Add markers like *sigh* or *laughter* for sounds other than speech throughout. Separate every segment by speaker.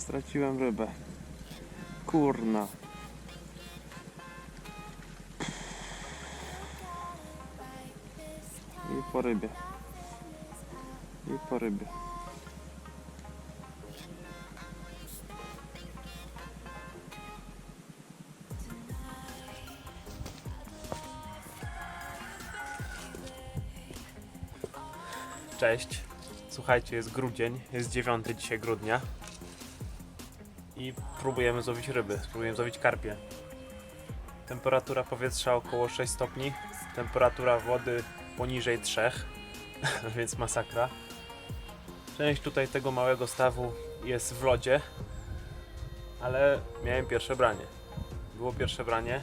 Speaker 1: Straciłem rybę. Kurna. I po rybie. I po rybie. Cześć. Słuchajcie, jest grudzień, jest 9 dzisiaj grudnia. I próbujemy złowić ryby, spróbujemy złowić karpie. Temperatura powietrza około 6 stopni, temperatura wody poniżej 3, *laughs* więc masakra. Część tutaj tego małego stawu jest w lodzie, ale miałem pierwsze branie. Było pierwsze branie,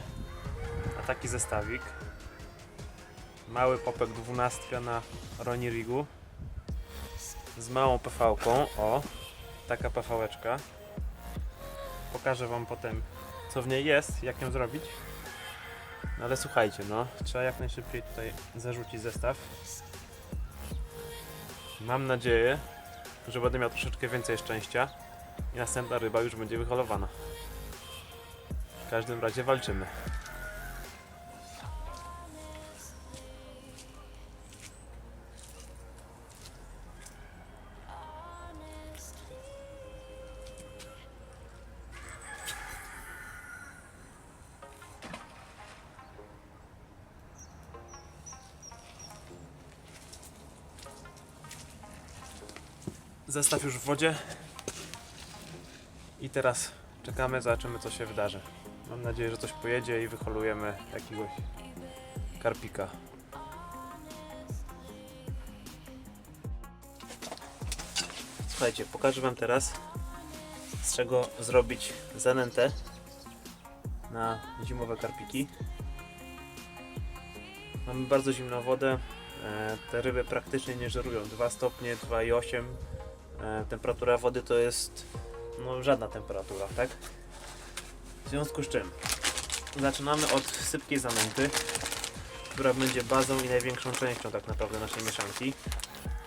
Speaker 1: a taki zestawik. Mały popek 12 na Roni Rigu z małą PV-ką. O, taka PV-eczka. Pokażę Wam potem, co w niej jest, jak ją zrobić. No ale słuchajcie, no, trzeba jak najszybciej tutaj zarzucić zestaw. Mam nadzieję, że będę miał troszeczkę więcej szczęścia i następna ryba już będzie wyholowana. W każdym razie walczymy. Zestaw już w wodzie. I teraz czekamy, zobaczymy co się wydarzy. Mam nadzieję, że coś pojedzie i wyholujemy jakiegoś karpika. Słuchajcie, pokażę Wam teraz z czego zrobić zanętę na zimowe karpiki. Mamy bardzo zimną wodę. E, Te ryby praktycznie nie żerują. 2 stopnie, 2,8 E, temperatura wody to jest no, żadna temperatura, tak? W związku z czym zaczynamy od sypkiej zanęty, która będzie bazą i największą częścią tak naprawdę naszej mieszanki.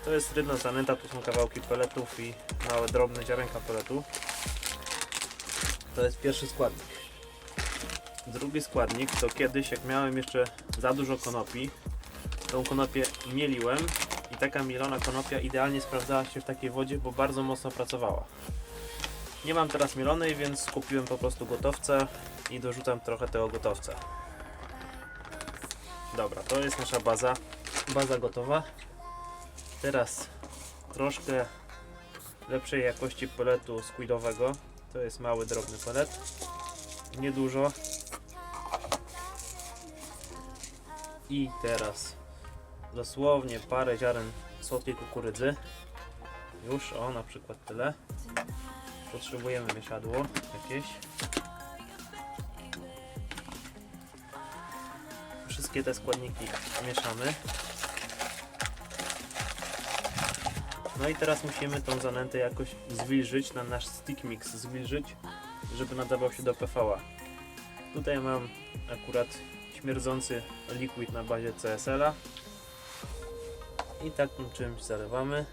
Speaker 1: To jest rybna zanęta, tu są kawałki peletów i małe drobne ziarenka peletu. To jest pierwszy składnik. Drugi składnik to kiedyś jak miałem jeszcze za dużo konopi, tą konopię mieliłem i taka mielona konopia idealnie sprawdzała się w takiej wodzie, bo bardzo mocno pracowała. Nie mam teraz mielonej, więc kupiłem po prostu gotowca i dorzucam trochę tego gotowca. Dobra, to jest nasza baza. Baza gotowa. Teraz troszkę lepszej jakości peletu squidowego. To jest mały, drobny pelet. Niedużo. I teraz dosłownie parę ziaren słodkiej kukurydzy. Już, o, na przykład tyle. Potrzebujemy mieszadło jakieś. Wszystkie te składniki mieszamy. No i teraz musimy tą zanętę jakoś zwilżyć, na nasz stick mix zwilżyć, żeby nadawał się do PV-a. Tutaj mam akurat śmierdzący liquid na bazie CSL-a i takim czymś zalewamy.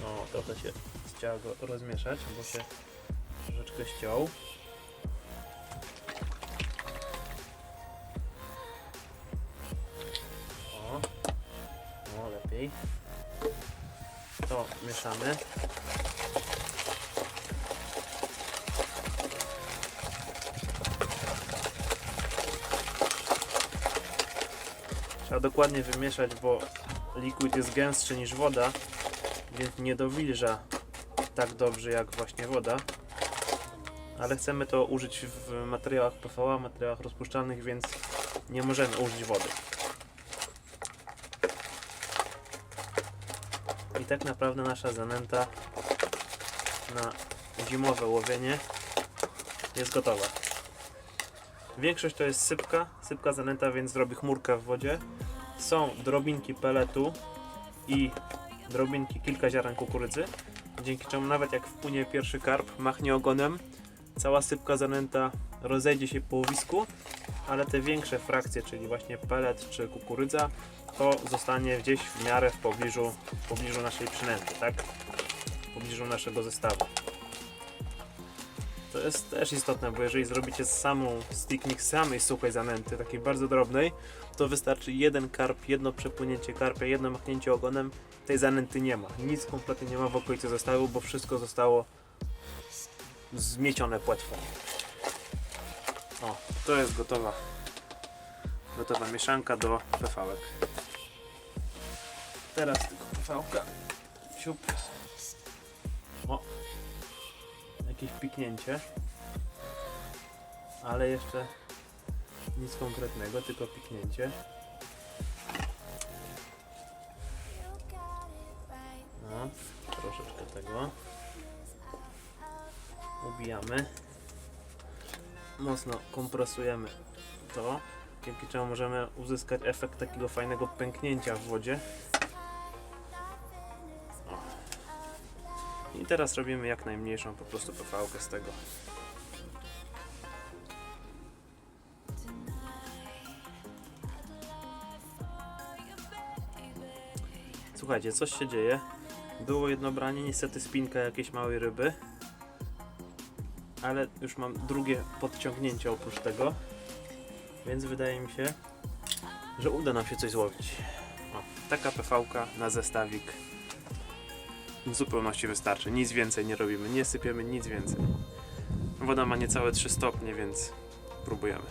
Speaker 1: No, trochę się chciała go rozmieszać, bo się troszeczkę ściął. O, o lepiej. To mieszamy. Dokładnie wymieszać, bo liquid jest gęstszy niż woda, więc nie dowilża tak dobrze jak właśnie woda. Ale chcemy to użyć w materiałach PVA, materiałach rozpuszczalnych, więc nie możemy użyć wody. I tak naprawdę nasza zanęta na zimowe łowienie jest gotowa. Większość to jest sypka, sypka zanęta, więc zrobi chmurkę w wodzie. Są drobinki peletu i drobinki kilka ziaren kukurydzy, dzięki czemu nawet jak wpłynie pierwszy karp, machnie ogonem, cała sypka zanęta rozejdzie się po łowisku ale te większe frakcje, czyli właśnie pelet czy kukurydza, to zostanie gdzieś w miarę w pobliżu, w pobliżu naszej przynęty, tak? W pobliżu naszego zestawu. Jest też istotne, bo jeżeli zrobicie samą stick mix samej suchej zanęty, takiej bardzo drobnej, to wystarczy jeden karp, jedno przepłynięcie karpia, jedno machnięcie ogonem, tej zanęty nie ma. Nic kompletnie nie ma w okolicy zestawu, bo wszystko zostało zmiecione płetwą. O, to jest gotowa gotowa mieszanka do pefałek. Teraz tylko pefałka. Siup. Jakieś piknięcie. Ale jeszcze nic konkretnego, tylko piknięcie. No, troszeczkę tego. Ubijamy. Mocno kompresujemy to, dzięki czemu możemy uzyskać efekt takiego fajnego pęknięcia w wodzie. I teraz robimy jak najmniejszą po prostu pefałkę z tego. Słuchajcie, coś się dzieje. Było jedno branie, niestety spinka jakiejś małej ryby. Ale już mam drugie podciągnięcie oprócz tego. Więc wydaje mi się, że uda nam się coś złowić. O, taka PV na zestawik w zupełności wystarczy. Nic więcej nie robimy, nie sypiemy nic więcej. Woda ma niecałe 3 stopnie, więc próbujemy.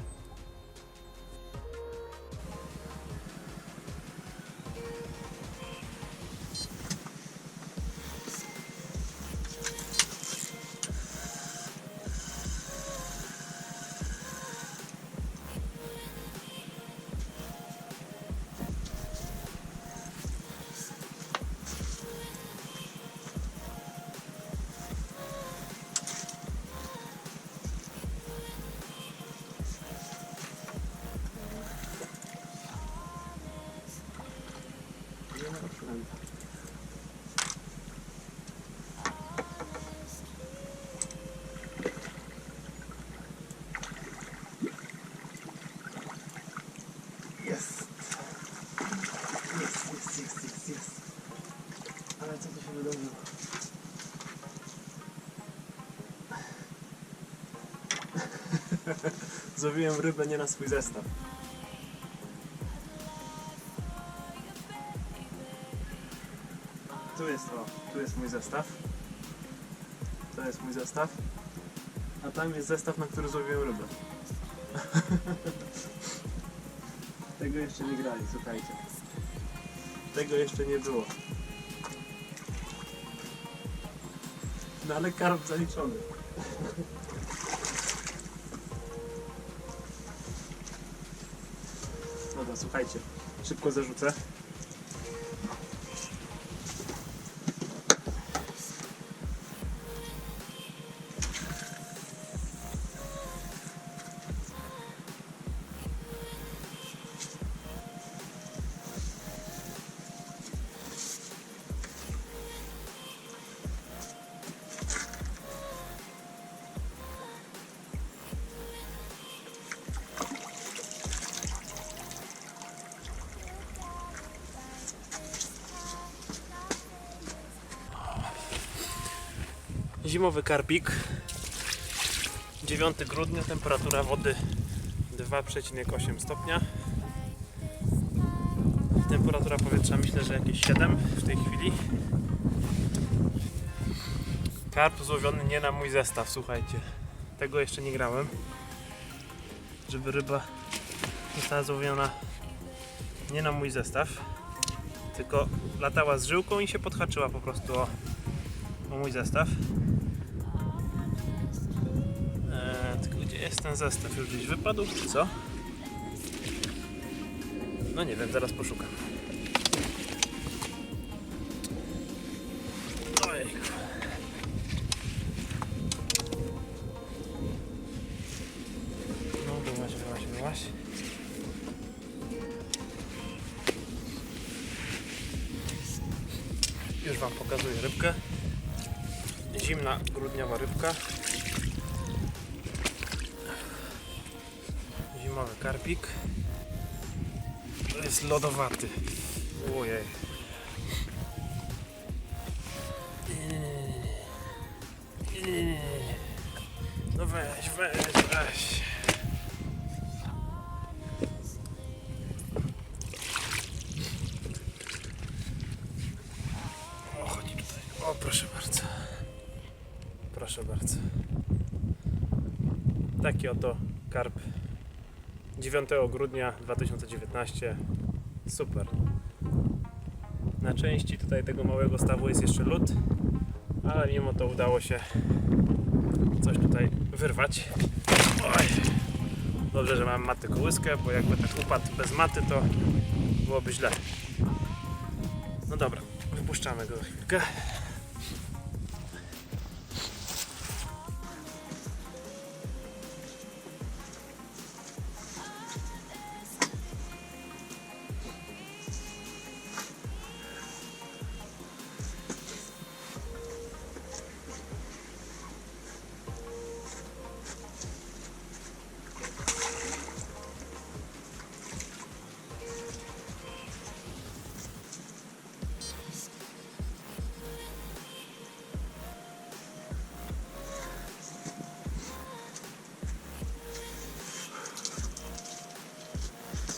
Speaker 1: *laughs*
Speaker 2: Złowiłem rybę nie na swój zestaw. Tu jest o, tu jest mój zestaw. To jest mój zestaw. A tam jest zestaw, na który złowiłem rybę. *laughs* Tego jeszcze nie grali, słuchajcie. Tego jeszcze nie było. No ale karp zaliczony. *laughs* słuchajcie. Szybko zarzucę.
Speaker 1: Zimowy karpik. 9 grudnia, temperatura wody 2,8 stopnia. Temperatura powietrza myślę, że jakieś 7 w tej chwili. Karp złowiony nie na mój zestaw, słuchajcie. Tego jeszcze nie grałem. Żeby ryba została złowiona nie na mój zestaw, tylko latała z żyłką i się podhaczyła po prostu o, o mój zestaw. Jest ten zestaw? Już gdzieś wypadł, czy co? No nie wiem, zaraz poszukam.
Speaker 3: Taki oto karp 9 grudnia 2019. Super. Na części tutaj tego małego stawu jest jeszcze lód, ale mimo to udało się coś tutaj wyrwać. Oj. Dobrze, że mam matę kołyskę, bo jakby tak upadł bez maty, to byłoby źle. No dobra, wypuszczamy go za chwilkę.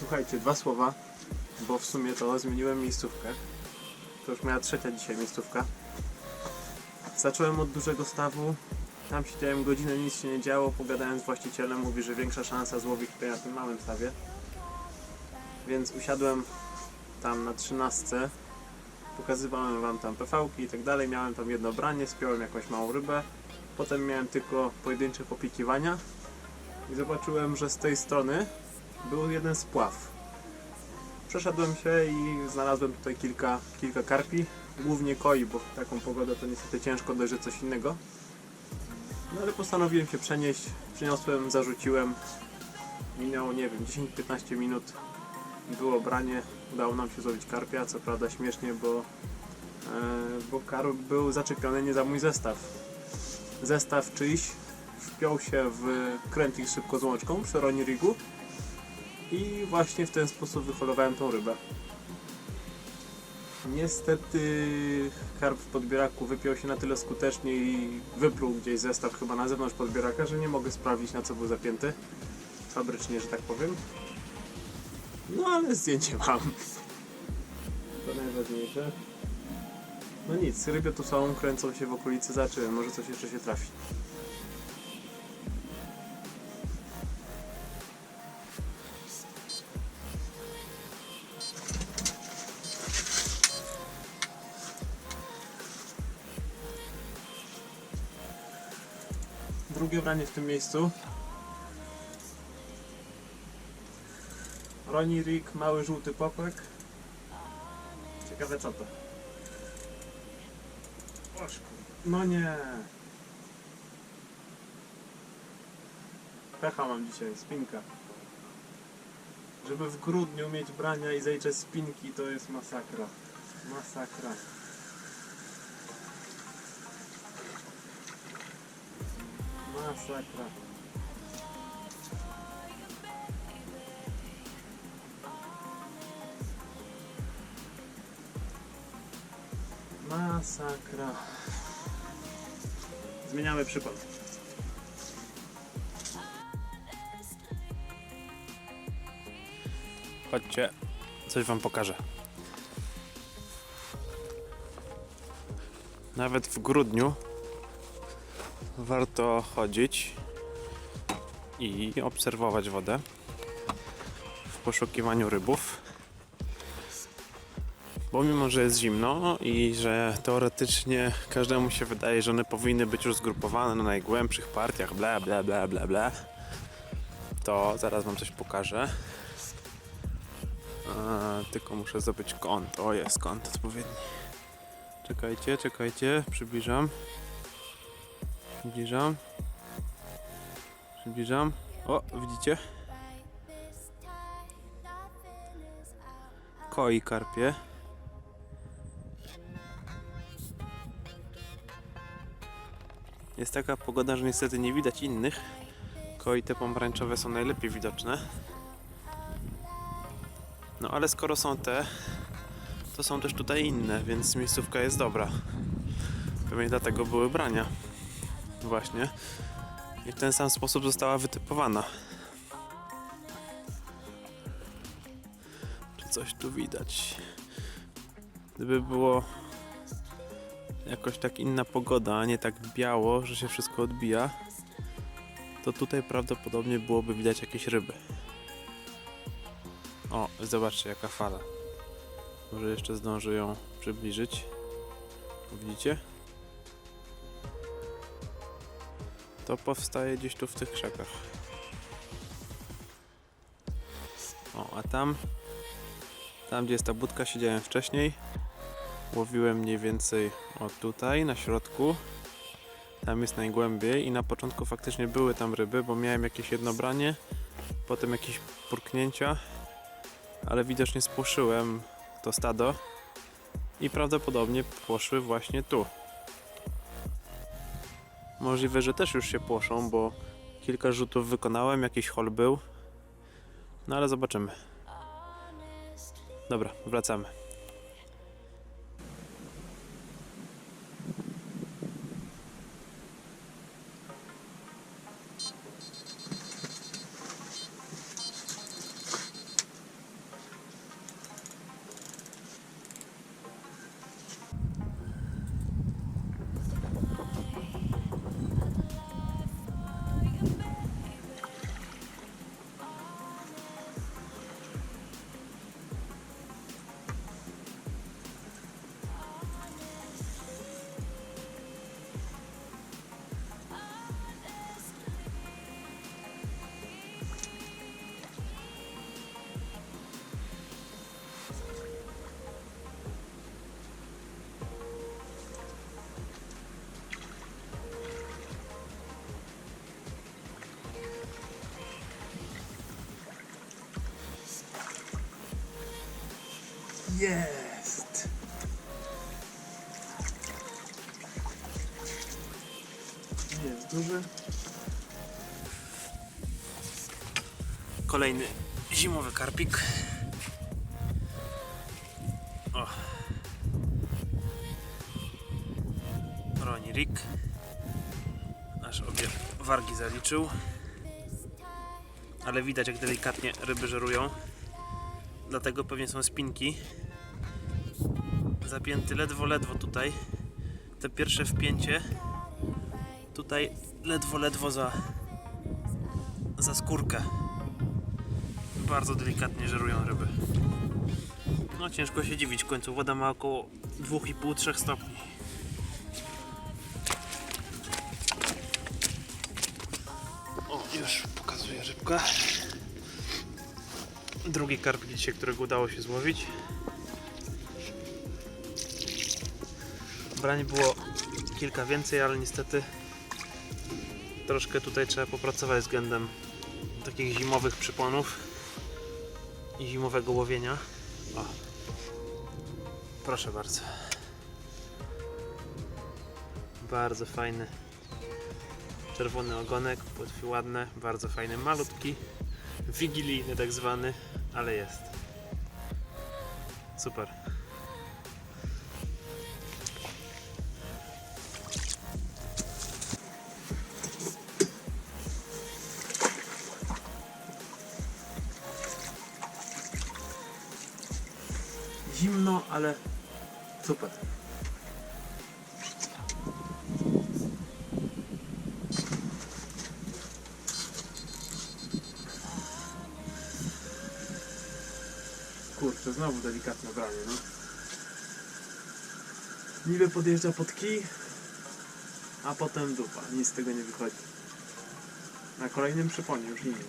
Speaker 1: Słuchajcie, dwa słowa, bo w sumie to zmieniłem miejscówkę. To już moja trzecia dzisiaj miejscówka. Zacząłem od dużego stawu. Tam siedziałem godzinę, nic się nie działo. Pogadałem z właścicielem, mówi, że większa szansa złowić tutaj na tym małym stawie. Więc usiadłem tam na trzynastce. Pokazywałem wam tam PV-ki i tak dalej. Miałem tam jedno branie, spiąłem jakąś małą rybę. Potem miałem tylko pojedyncze popikiwania. I zobaczyłem, że z tej strony był jeden spław. Przeszedłem się i znalazłem tutaj kilka, kilka karpi, głównie koi, bo w taką pogodę to niestety ciężko dojrzeć coś innego. No ale postanowiłem się przenieść, przyniosłem, zarzuciłem. Minęło, nie wiem, 10-15 minut. Było branie, udało nam się złowić karpia, co prawda śmiesznie, bo, e, bo karp był zaczepiony nie za mój zestaw. Zestaw czyjś wpiął się w krętlik z szybko z łączką przy Roni Rigu i właśnie w ten sposób wyholowałem tą rybę. Niestety karp w podbieraku wypiął się na tyle skutecznie i wypluł gdzieś zestaw chyba na zewnątrz podbieraka, że nie mogę sprawdzić na co był zapięty. Fabrycznie, że tak powiem. No ale zdjęcie mam. To najważniejsze. No nic, ryby tu są, kręcą się w okolicy, zobaczymy, może coś jeszcze się trafi. Drugie branie w tym miejscu. Roni Rig, mały żółty popek. Ciekawe co to. No nie. Pecha mam dzisiaj, spinka. Żeby w grudniu mieć brania i zajcze spinki to jest masakra. Masakra. Masakra. Masakra. Zmieniamy przykład.
Speaker 3: Chodźcie, coś wam pokażę. Nawet w grudniu warto chodzić i obserwować wodę w poszukiwaniu rybów. Bo mimo, że jest zimno i że teoretycznie każdemu się wydaje, że one powinny być już zgrupowane na najgłębszych partiach, bla bla bla bla bla, to zaraz wam coś pokażę. A, tylko muszę zdobyć kąt. O, jest kąt odpowiedni. Czekajcie, czekajcie, przybliżam. Przybliżam. Przybliżam. O, widzicie? Koi karpie. Jest taka pogoda, że niestety nie widać innych. Koi te pomarańczowe są najlepiej widoczne.
Speaker 1: No ale skoro są te, to są też tutaj inne, więc miejscówka jest dobra. Pewnie dlatego były brania. Właśnie. I w ten sam sposób została wytypowana. Czy coś tu widać? Gdyby było jakoś tak inna pogoda, a nie tak biało, że się wszystko odbija, to tutaj prawdopodobnie byłoby widać jakieś ryby. O, zobaczcie jaka fala. Może jeszcze zdążę ją przybliżyć. Widzicie? To powstaje gdzieś tu w tych krzakach. O, a tam, tam gdzie jest ta budka, siedziałem wcześniej. Łowiłem mniej więcej o tutaj, na środku. Tam jest najgłębiej i na początku faktycznie były tam ryby, bo miałem jakieś jedno branie, potem jakieś purknięcia, ale widocznie spłoszyłem to stado i prawdopodobnie poszły właśnie tu. Możliwe, że też już się płoszą, bo kilka rzutów wykonałem, jakiś hol był. No ale zobaczymy. Dobra, wracamy.
Speaker 2: Jest! Nie jest duży.
Speaker 1: Kolejny zimowy karpik. O. Roni Rick. Aż obie wargi zaliczył. Ale widać jak delikatnie ryby żerują. Dlatego pewnie są spinki. Zapięty ledwo, ledwo tutaj. Te pierwsze wpięcie. Tutaj ledwo, ledwo za, za skórkę bardzo delikatnie żerują ryby. No ciężko się dziwić, w końcu woda ma około 2,5-3 stopni. O, już pokazuję rybkę. Drugi karp dzisiaj, którego udało się złowić. Brań było kilka więcej, ale niestety troszkę tutaj trzeba popracować względem takich zimowych przyponów i zimowego łowienia. O. Proszę bardzo. Bardzo fajny czerwony ogonek, płetwy ładne, bardzo fajny, malutki, wigilijny tak zwany, ale jest. Super.
Speaker 2: Ale super. Kurczę, znowu delikatne branie, no. Niby podjeżdża pod kij, a potem dupa. Nic z tego nie wychodzi. Na kolejnym przyponie już inny.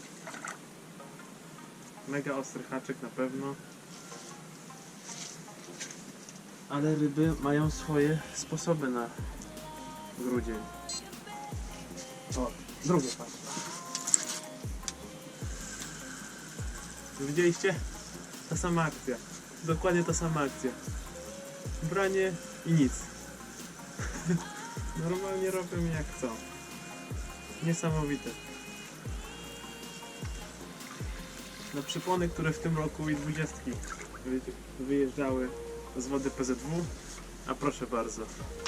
Speaker 2: Mega ostry haczyk na pewno. Ale ryby mają swoje sposoby na grudzień. O, drugie patrz. Widzieliście? Ta sama akcja. Dokładnie ta sama akcja. Branie i nic. *laughs* Normalnie robią jak chcą. Niesamowite. na przypony, które w tym roku i dwudziestki wy- wyjeżdżały z wody PZW. A proszę bardzo,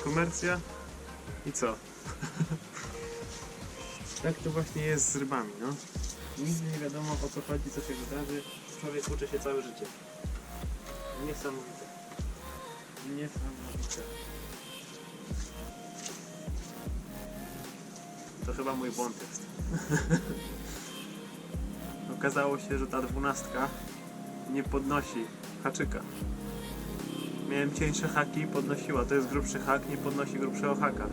Speaker 2: komercja i co? *laughs* tak to właśnie jest z rybami, no. Nigdy nie wiadomo o co chodzi, co się wydarzy. Człowiek uczy się całe życie. Niesamowite. Niesamowite. To chyba mój błąd jest. *laughs* Okazało się, że ta dwunastka nie podnosi haczyka. Miałem cieńsze haki, podnosiła. To jest grubszy hak, nie podnosi grubszego haka.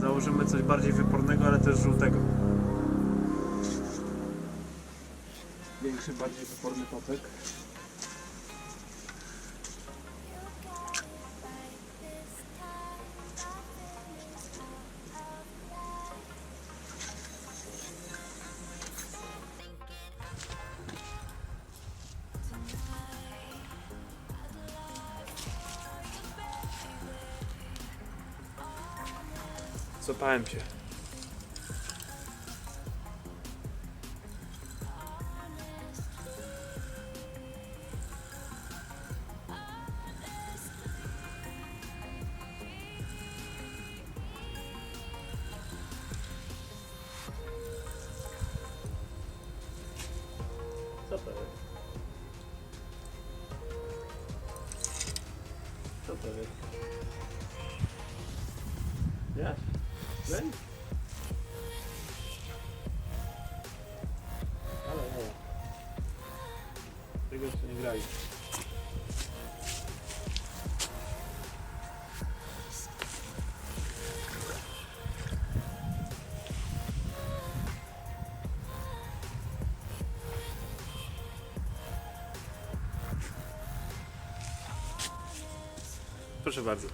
Speaker 2: Założymy coś bardziej wypornego, ale też żółtego. Większy, bardziej wyporny popek.
Speaker 1: Złapałem się. Proszę bardzo.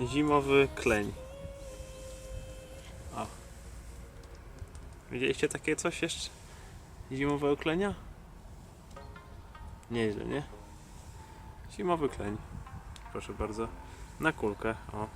Speaker 1: *laughs* Zimowy kleń. O. Widzieliście takie coś jeszcze? Zimowego klenia? Nieźle, nie? Zimowy kleń. Proszę bardzo. Na kulkę. O.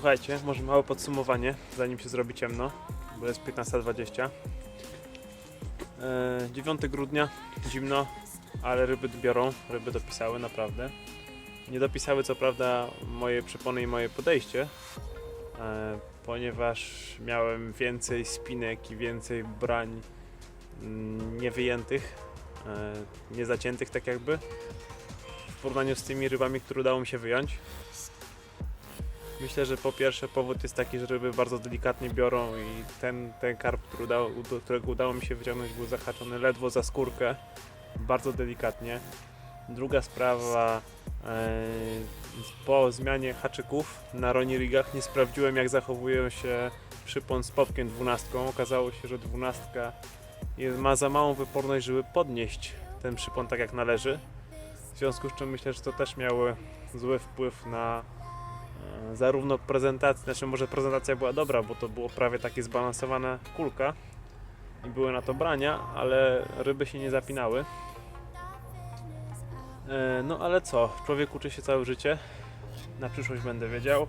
Speaker 1: Słuchajcie, może małe podsumowanie, zanim się zrobi ciemno, bo jest 15.20. E, 9 grudnia, zimno, ale ryby biorą, ryby dopisały naprawdę. Nie dopisały co prawda moje przepony i moje podejście, e, ponieważ miałem więcej spinek i więcej brań mm, niewyjętych, e, niezaciętych tak jakby, w porównaniu z tymi rybami, które udało mi się wyjąć. Myślę, że po pierwsze powód jest taki, że ryby bardzo delikatnie biorą i ten, ten karp, który udało, do którego udało mi się wyciągnąć, był zahaczony ledwo za skórkę, bardzo delikatnie. Druga sprawa, e, po zmianie haczyków na Roni Rigach nie sprawdziłem jak zachowują się przypon z popkiem dwunastką. Okazało się, że dwunastka ma za małą wyporność, żeby podnieść ten przypon tak jak należy. W związku z czym myślę, że to też miało zły wpływ na zarówno prezentację, znaczy może prezentacja była dobra, bo to było prawie takie zbalansowana kulka i były na to brania, ale ryby się nie zapinały. E, No ale co, człowiek uczy się całe życie, na przyszłość będę wiedział.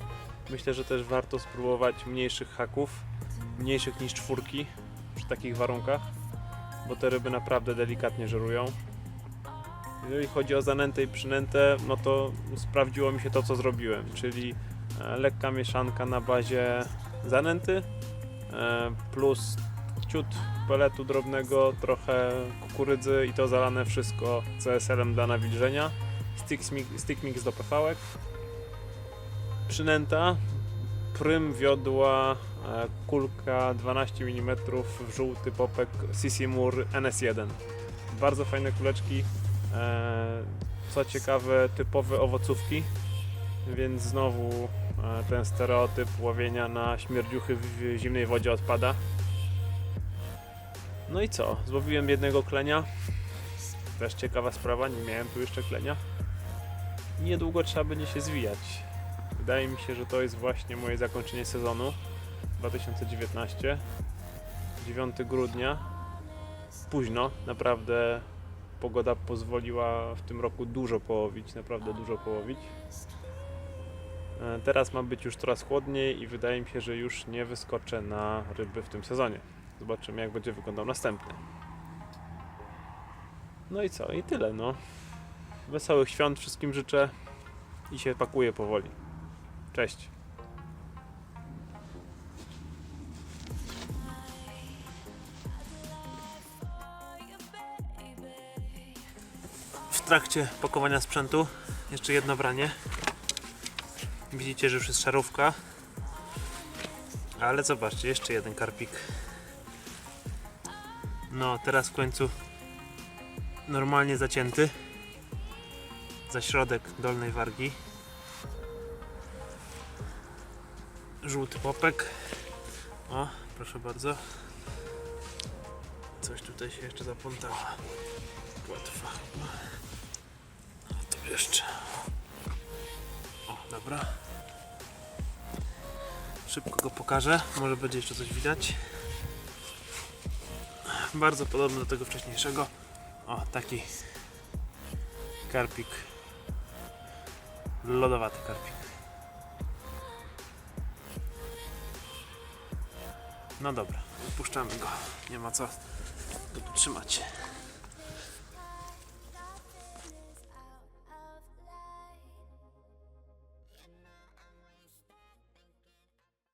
Speaker 1: Myślę, że też warto spróbować mniejszych haków, mniejszych niż czwórki przy takich warunkach, bo te ryby naprawdę delikatnie żerują. Jeżeli chodzi o zanętę i przynętę, no to sprawdziło mi się to, co zrobiłem, czyli lekka mieszanka na bazie zanęty e, plus ciut peletu drobnego, trochę kukurydzy i to zalane wszystko CSL-em dla nawilżenia. Stick mix, stick mix do pefałek. Przynęta, prym wiodła, e, kulka 12 mm, żółty popek CC Moore NS1. Bardzo fajne kuleczki. E, Co ciekawe, typowe owocówki, więc znowu e, ten stereotyp łowienia na śmierdziuchy w zimnej wodzie odpada. No i co? Złowiłem jednego klenia. Też ciekawa sprawa, nie miałem tu jeszcze klenia. Niedługo trzeba będzie się zwijać. Wydaje mi się, że to jest właśnie moje zakończenie sezonu. 2019. 9 grudnia. Późno, naprawdę pogoda pozwoliła w tym roku dużo połowić, naprawdę dużo połowić. E, Teraz ma być już coraz chłodniej i wydaje mi się, że już nie wyskoczę na ryby w tym sezonie. Zobaczymy jak będzie wyglądał następny. No i co? I tyle no. Wesołych świąt wszystkim życzę i się pakuję powoli. Cześć. W trakcie pakowania sprzętu jeszcze jedno branie. Widzicie, że już jest szarówka. Ale zobaczcie, jeszcze jeden karpik. No, teraz w końcu normalnie zacięty za środek dolnej wargi. Żółty popek. O, proszę bardzo. Coś tutaj się jeszcze zaplątało. Płetwa. No to jeszcze. O, dobra. Szybko go pokażę. Może będzie jeszcze coś widać. Bardzo podobny do tego wcześniejszego. O, taki karpik. Lodowaty karpik. No dobra, wypuszczamy go. Nie ma co go tu trzymać.